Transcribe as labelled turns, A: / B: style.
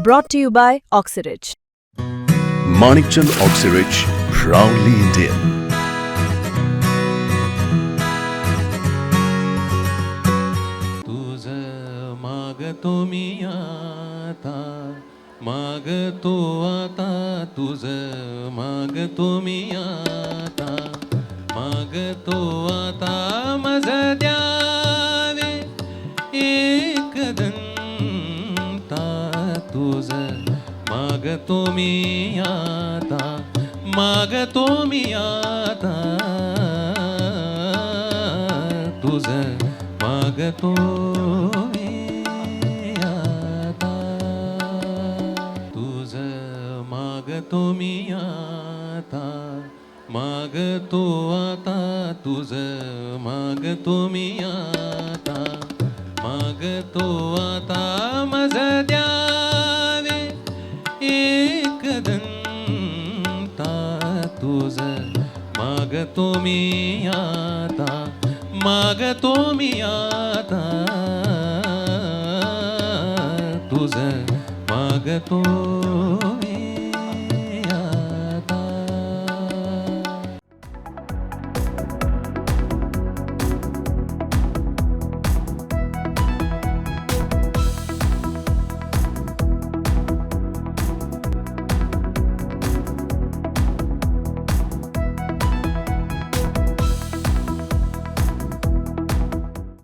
A: Brought to you by Oxyridge.
B: Manikchand Oxyrich, proudly Indian.
C: मागतो मी आता मागतो आता तुझ मागतो मी आता मागतो आता मज द्यावे एक दंता तुझ मागतो मी आता मागतो मी आता. तुझ मागतो मी आता. तुझ मागतो मी आता मागतो आता. तुझ मागतो मी आता मागतो आता. एक तुझ. मागतो मी आता मागतो मी आता तुझ. मागतो